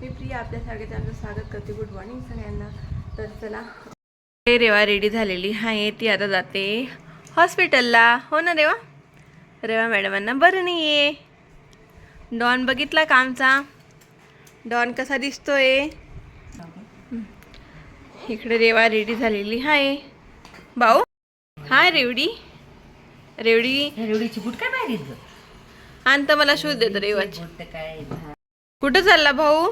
मी प्रिया आपल्या सगळ्यांचं स्वागत करते. गुड मॉर्निंग सगळ्यांना. तर चला. हे रेवा रेडी झालेली. आहे ती आता जाते हॉस्पिटलला हो ना रेवा रेवा मॅडमांना बरं नाही आहे डॉन बघितला का आमचा? डॉन कसा दिसतोय? हं. इकडे रेवा रेडी झालेली. आहे भाऊ? हाय रेवडी. रेवडी. रेवडीची बुट काय माहिती आणतं मला शूज देतो रेवाची. कुठं चालला भाऊ?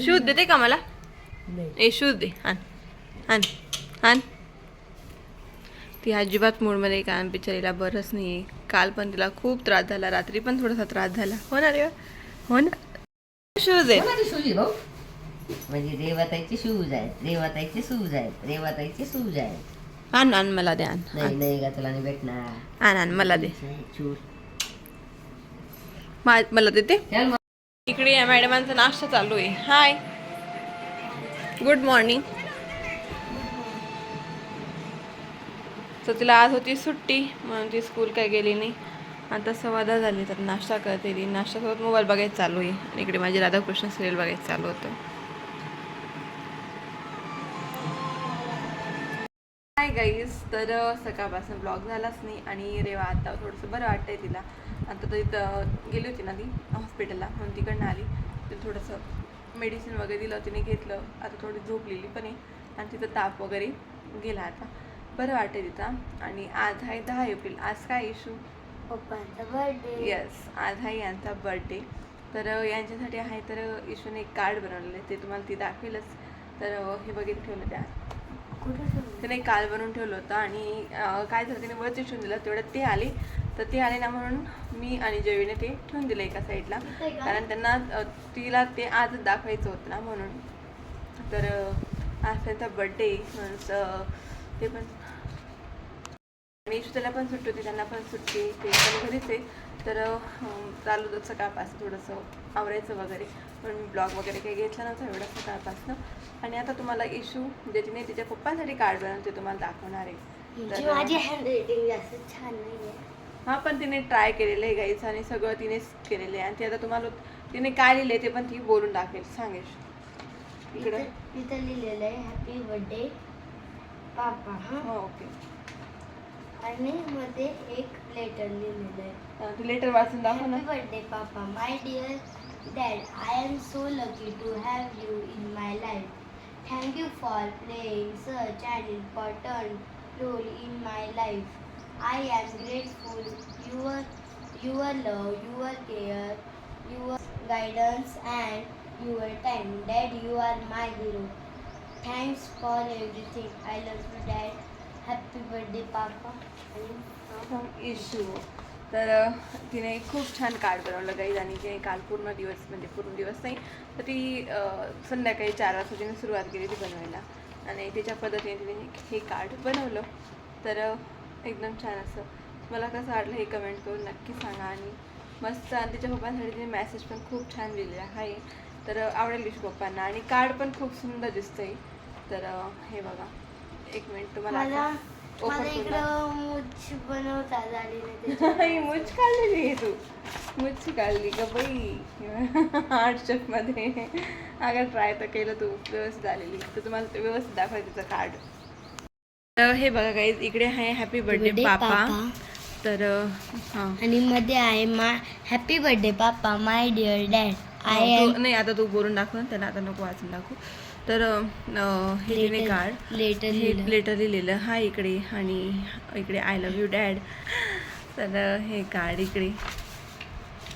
शूज देते का मला? ए शूज दे आण. आण. आण. ती अजिबात मूडमध्ये का? बिचारीला बरंच नाही आहे काल पण तिला खूप त्रास झाला. रात्री पण थोडासा त्रास झाला. हो ना रे हो. ना. शूज आहे. कोणाचे शूज आहे भाऊ. म्हणजे रेवाताईचे शूज आहेत. रेवाताईचे शूज आहेत. रेवाताईचे शूज आहेत. आण आण मला दे आण. नाही नाही का तुला नाही भेटणार? आण आण मला दे. शूज मा- मला देते. चल मग. इकडे या मॅडमांचा नाश्ता चालू आहे. हाय गुड मॉर्निंग तर तिला आज होती सुट्टी म्हणून ती स्कूल काय गेली नाही. आता सवादा झाली तर नाश्ता करते ती. नाश्त्यासोबत मोबाईल बघायचं चालू आहे. आणि इकडे माझी राधाकृष्ण सिरियल बघायचं चालू होतं. हाय गाईज तर सकाळपासून ब्लॉग झालाच नाही आणि रेवा आता थोडंसं बरं वाटतंय तिला. आता तर इथं गेली होती ना ती हॉस्पिटलला म्हणून तिकडनं आली. तिला थोडंसं मेडिसिन वगैरे दिलं तिने घेतलं. आता थोडी झोपलेली पण आहे. आणि तिथं ताप वगैरे गेला आता. बरं वाटतंय तिथं आणि आज आहे दहा एप्रिल. आज काय इशू पप्पांचा बर्थडे येस आज आहे यांचा बर्थडे तर यांच्यासाठी आहे तर इशूने एक कार्ड बनवलेलं आहे. ते तुम्हाला ती दाखवेलच. तर हे बघित ठेवलं त्या. कुठे ठेवलं? त्याने काल बनवून ठेवलं होतं आणि काय झालं त्याने वरती ठेवून दिलं तेवढ्यात ते आले. तर ते आले ना म्हणून मी आणि जयवीने ते ठेवून दिलं एका साईडला? कारण त्यांना तिला ते आजच दाखवायचं होतं ना म्हणून. तर आज त्यांचा बड्डे म्हणून ते पण आणि त्याला पण सुट्टी होती त्यांना पण सुट्टी ते पण घरीच आहे. तर चालू होतं सकाळपासून थोडंसं आवरायचं वगैरे. पण मी ब्लॉग वगैरे काही घेतला नव्हता एवढा सकाळपासून. आणि आता तुम्हाला इशू म्हणजे तिने तिच्या पप्पांसाठी कार्ड बनवून ते तुम्हाला दाखवणार आहे. माझी हँड रायटिंग जास्त छान नाही आहे हा पण तिने ट्राय केलेलं आहे गाईचं आणि सगळं तिनेच केलेलं आहे. आणि ते आता तुम्हाला तिने काय लिहिलं ते पण ती बोलून दाखवेल. सांगेल इकडं. इथं लिहिलेलं आहे हॅपी बर्थडे पापा. हा हो ओके आणि मध्ये एक लेटर लिहिलेलं आहे. तू लेटर वाचून दाखव ना. Birthday papa. My dear dad I am so lucky to have you in my life thank you for playing such and important role in my life I am grateful your your love your care your guidance and your time dad you are my hero thanks for everything I love you dad happy birthday papa आणि इशू तर तिने खूप छान card बनवलं guys आणि तिने काल पूर्ण दिवस म्हणजे पूर्ण दिवस नाही तर ती संध्याकाळी चार वाजता तिने सुरुवात केली ती बनवायला. आणि त्याच्या पद्धतीने तिने हे कार्ड बनवलं. तर एकदम छान असं. मला कसं वाटलं हे कमेंट करून नक्की सांगा आणि मस्त आणि तिच्या पप्पांसाठी तिने मॅसेज पण खूप छान लिहिलेला आहे. तर आवडेल इशू पप्पांना आणि कार्ड पण खूप सुंदर दिसतंय. तर हे बघा. एक मिनिट तुम्हाला इकडं मूछ बनवता झाली नाही मुच काढलेली आहे तू. मुच काढली का बाई. मध्ये. अगर ट्राय तर केलं तू. व्यवस्थित आलेली. तर तुम्हाला व्यवस्थित दाखवायचं कार्ड तर हे बघा काही इकडे आहे हॅपी बर्थडे पापा. तर हां. आणि मध्ये आहे my happy birthday papa my dear dad I नाही आता तू बोलून दाखव ना, त्याला आता नको वाचून दाखवू. तर हे तिने कार्ड लेटर लेटर लिहिलेलं. हा इकडे आणि इकडे आय लव्ह यू डॅड तर हे कार्ड इकडे.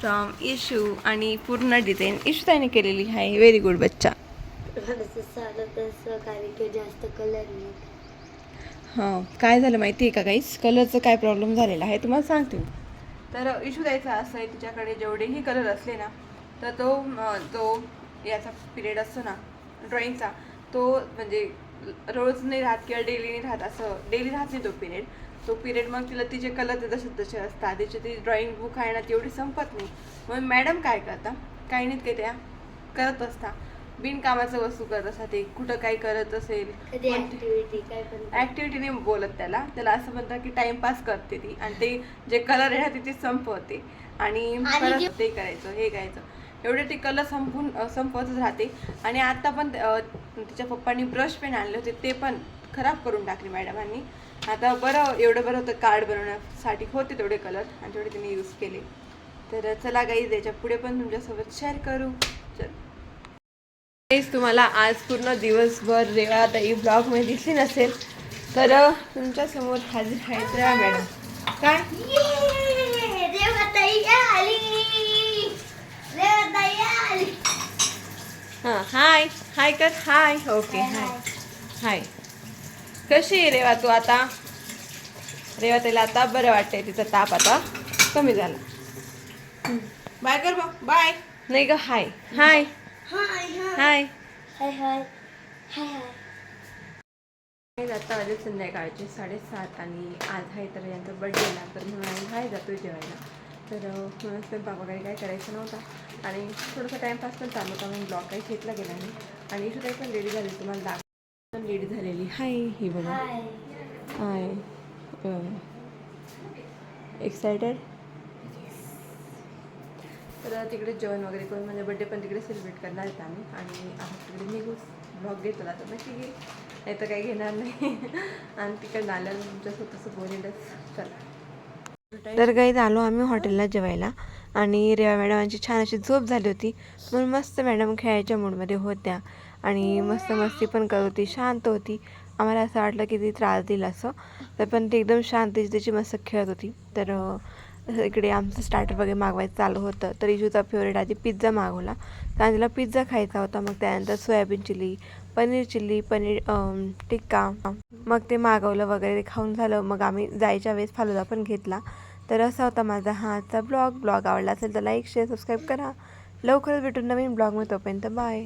फ्रॉम इशू आणि पूर्ण डिझाईन इशू त्याने केलेली आहे. व्हेरी गुड बच्चा. थोडंसं चालत तसं कारण की जास्त कलर नाही. हां काय झालं माहिती आहे का काहीच कलरचं काय प्रॉब्लेम झालेला आहे तुम्हाला सांगते तर इशू द्यायचा असं आहे तिच्याकडे जेवढेही कलर असले ना तर तो जो याचा पिरियड असतो ना ड्रॉइंगचा तो म्हणजे रोज नाही राहत किंवा डेली नाही राहत असं डेली राहत नाही तो पिरियड तो पिरियड मग तिला तिचे कलर ते जसे तसे असतात तिचे ती ड्रॉइंग बुक आहे ना तेवढी संपत नाही. मग मॅडम काय करता? काही नाहीत काही त्या? करत असता बिनकामाचं वस्तू करत असते कुठं काही करत असेल ऍक्टिव्हिटीने बोलत त्याला. त्याला असं म्हणतात की टाइमपास करते ती आणि ते जे कलर आहे ना ते ती संपवते. आणि परत ते करायचं हे करायचं एवढे ते कलर संपून संपवतच राहते. आणि आता पण तिच्या पप्पांनी ब्रश पेन आणले होते ते पण खराब करून टाकले मॅडमांनी आता बरं एवढं बरं होतं कार्ड बनवण्यासाठी होते तेवढे कलर आणि तेवढे तिने यूज केले. तर चला गाईज याच्यापुढे पण तुमच्यासोबत शेअर करू. चल. गाईज तुम्हाला आज पूर्ण दिवसभर रेवा ताई ब्लॉगमध्ये दिसली नसेल तर तुमच्यासमोर हाजीर आहेत रेवा मॅडम. काय? हां हाय. हाय कर हाय. ओके हाय हाय. कशी आहे रेवा तू आता? रेवा ताईला आता बरं वाटतंय तिचा ताप आता. कमी झाला. बाय कर बा. बाय. नाही ग हाय. हाय. हाय हाय आता वाजले संध्याकाळचे साडेसात आणि आज आहे तर यांचा बर्थडे ना तर म्हणून आम्ही बाहेर जातोय जेवायला. तर म्हणून स्वयंपाक वगैरे काही करायचं नव्हता. आणि थोडासा टाईमपास पण चालू होता म्हणून ब्लॉग काही घेतला गेला नाही. आणि इशू पण रेडी झाली तुम्हाला दाख पण रेडी झालेली. हाय ही बघा. हाय हाय एक्सायटेड तर तिकडे जेवण वगैरे करून म्हणजे बड्डे पण तिकडे सेलिब्रेट करणार आहेत आम्ही. आणि आम्ही तिकडे निघूच ब्लॉग घेतला तर नक्की घे नाही तर काही घेणार नाही. आणि तिकडे आल्यावर तुमच्या स्वतःचं बोलेलच चला. तर काही आलो आम्ही हॉटेलला जेवायला. आणि रेवा मॅडमांची छान अशी झोप झाली होती. म्हणून मस्त मॅडम खेळायच्या मूडमध्ये होत्या. आणि मस्त मस्ती पण करत होती. शांत होती. आम्हाला असं वाटलं की ती त्रास देईल असं. तर पण ती एकदम शांत तिची मस्त खेळत होती. तर इकडे आमचं स्टार्टर वगैरे मागवायचं चालू होतं. तर इजूचा फेवरेट आधी पिझ्झा मागवला. कारण तिला पिझ्झा खायचा होता. मग त्यानंतर soybean chilli paneer chilli paneer tikka. मग ते मागवलं वगैरे ते खाऊन झालं. मग आम्ही जायच्या वेळेस फालुदा पण घेतला. तर असा होता माझा हा आजचा ब्लॉग ब्लॉग आवडला असेल तर लाईक शेअर सबस्क्राईब करा. लवकरच भेटून नवीन ब्लॉगमध्ये तोपर्यंत बाय